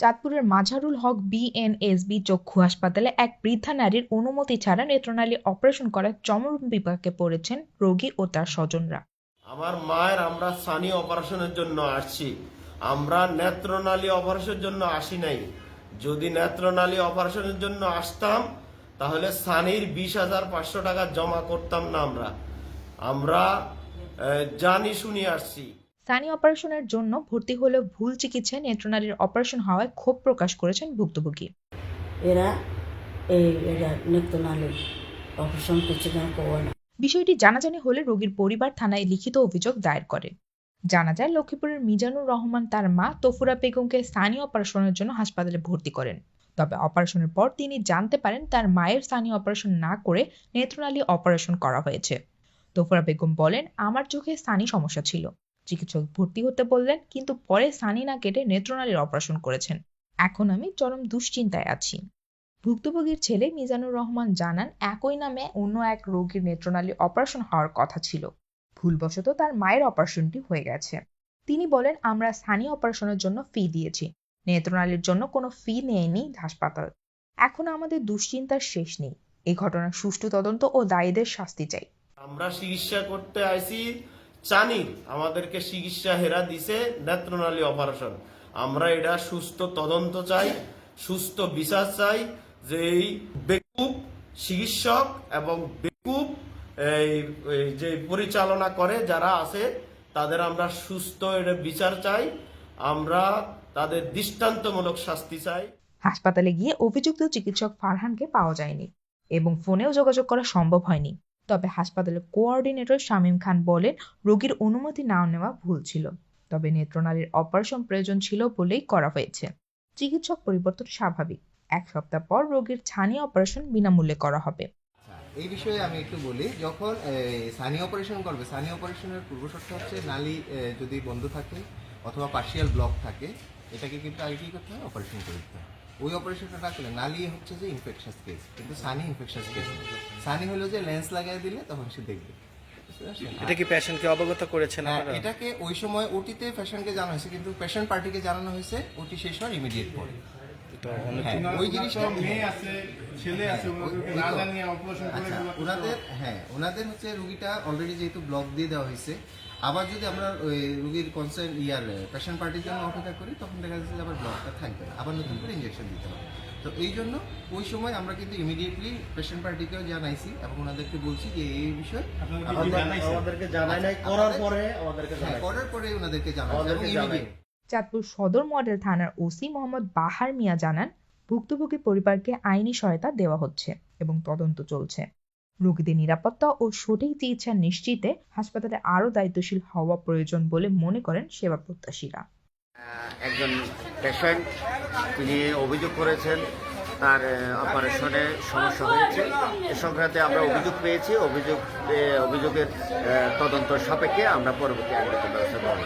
চাঁদপুরের মাঝারুল হক বিএনএসবি চক্ষু হাসপাতালে এক বৃদ্ধা নারীর অনুমতি ছাড়া নেত্রনালী অপারেশন করার চরম বিপাকে পড়েছেন রোগী ও তার স্বজনরা। আমার মায়ের আমরা সানি অপারেশনের জন্য আসছি। আমরা নেত্রনালী অপারেশনের জন্য আসি নাই। যদি নেত্রনালী অপারেশনের জন্য আসতাম, তাহলে সানির বিশ হাজার পাঁচশো টাকা জমা করতাম না আমরা। আমরা জানি শুনি আসছি। সানি অপারেশনের জন্য ভর্তি হলেও ভুল চিকিৎসায় নেত্রনালীর অপারেশন হওয়ায় ক্ষোভ প্রকাশ করেছেন ভুক্তভোগী। এরা এই এরা নেত্রনালী অপারেশন করছে না? বিষয়টি জানাজানি হলে রোগীর পরিবার থানায় লিখিত অভিযোগ দায়ের করে। জানা যায় লক্ষ্মীপুরের মিজানুর রহমান তার মা তফুরা বেগমকে স্থানীয় অপারেশনের জন্য হাসপাতালে ভর্তি করেন। তবে অপারেশনের পর তিনি জানতে পারেন তার মায়ের স্থানীয় অপারেশন না করে নেত্রনালী অপারেশন করা হয়েছে। তফুরা বেগম বলেন আমার চোখে স্থানীয় সমস্যা ছিল। চিকিৎসক ভর্তি হতে বললেন, কিন্তু পরে স্থানী না কেটে নেত্রনালীর অপারেশন করেছেন। এখন আমি চরম দুশ্চিন্তায় আছি। ভুক্তভোগীর ছেলে মিজানুর রহমান জানান, একই নামে অন্য এক রোগীর নেত্রনালী অপারেশন হওয়ার কথা ছিল। ভুলবশত তার মায়ের অপারেশনটি হয়ে গেছে। তিনি বলেন, আমরা স্থানীয় অপারেশনের জন্য ফি দিয়েছি। নেত্রনালীর জন্য কোনো ফি নেয়নি হাসপাতাল। এখন আমাদের দুশ্চিন্তার শেষ নেই। এই ঘটনার সুষ্ঠু তদন্ত ও দায়ীদের শাস্তি চাই। আমরা চিকিৎসা করতে আইছি জানি আমাদেরকে চিকিৎসা হেরা দিছে নেত্রনালী অপারেশন। আমরা এটা সুস্থ তদন্ত চাই, সুস্থ বিচার চাই যে এই বেকুব চিকিৎসক এবং বেকুব এই যে পরিচালনা করে, যারা আছে, তাদের আমরা সুস্থ এটা বিচার চাই, আমরা তাদের দৃষ্টান্তমূলক শাস্তি চাই। হাসপাতালে গিয়ে অভিযুক্ত চিকিৎসক ফারহানকে পাওয়া যায়নি এবং ফোনেও যোগাযোগ করা সম্ভব হয়নি। তবে হাসপাতালের কোঅর্ডিনেটর শামীম খান বলেন রোগীর অনুমতি না নেওয়া ভুল ছিল। তবে নেত্রনালীর অপারেশন প্রয়োজন ছিল বলেই করা হয়েছে। চিকিৎসক পরিবর্তন স্বাভাবিক। এক সপ্তাহ পর রোগীর ছানি অপারেশন বিনামূল্যে করা হবে। আচ্ছা, এই বিষয়ে আমি একটু বলি যখন সানি অপারেশন করবে সানি অপারেশনের পূর্ব শর্ত হচ্ছে নালী যদি বন্ধ থাকে অথবা পার্শিয়াল ব্লক থাকে এটাকে কিন্তু আগে করতে হয়? অপারেশন করে দিতে হয়। ওই অপারেশনটা না করলে নালী হচ্ছে যে ইনফেকশাস কেস কিন্তু সানি ইনফেকশাস কেস সানি হলো যে লেন্স লাগাই দিলে তখন সে দেখবে। এটা কি পেশেন্টকে অবগত করেছেন হ্যাঁ, আপনারা? এটাকে ওই সময় ওটিতে পেশেন্টকে জানানো হয়েছে কিন্তু পেশেন্ট পার্টিকে জানানো হয়েছে ওটি শেষ হওয়ার ইমিডিয়েট পরে। হ্যাঁ ওই জিনিসটা আছে ছেলে আছে না জানিয়ে অপারেশন করে আচ্ছা ওনাদের হ্যাঁ ওনাদের হচ্ছে রুগীটা অলরেডি যেহেতু ব্লক দিয়ে দেওয়া হয়েছে আবার যদি আমরা ওই রুগীর কনসার্ন ইয়ার পেশেন্ট পার্টির জন্য অপেক্ষা করি তখন দেখা যাচ্ছে যে আবার ব্লকটা থাকবে না। আবার নতুন করে ইঞ্জেকশন দিতে হবে তো এই জন্য ওই সময় আমরা কিন্তু ইমিডিয়েটলি পেশেন্ট পার্টিকেও জানাইছি এবং ওনাদেরকে বলছি যে এই বিষয়ে? আমাদেরকে জানাই নাই করার পরে আমাদেরকে হ্যাঁ, করার পরে ওনাদেরকে জানাই। চাঁদপুর সদর মডেল থানার ওসি মোহাম্মদ বাহার মিয়া জানান ভুক্তভোগী পরিবারকে আইনি সহায়তা দেওয়া হচ্ছে এবং তদন্ত চলছে রোগীদের নিরাপত্তা ও সঠিক চিকিৎসা নিশ্চিতে হাসপাতালে আরও দায়িত্বশীল হওয়া প্রয়োজন বলে মনে করেন সেবা প্রত্যাশীরা। একজন পেশেন্ট তিনি অভিযোগ করেছেন তার অপারেশনে সমস্যা হয়েছে। এ সংক্রান্তে আমরা অভিযোগ পেয়েছি। অভিযোগ অভিযোগের তদন্ত সাপেক্ষে আমরা পরবর্তী আইনগত ব্যবস্থা গ্রহণ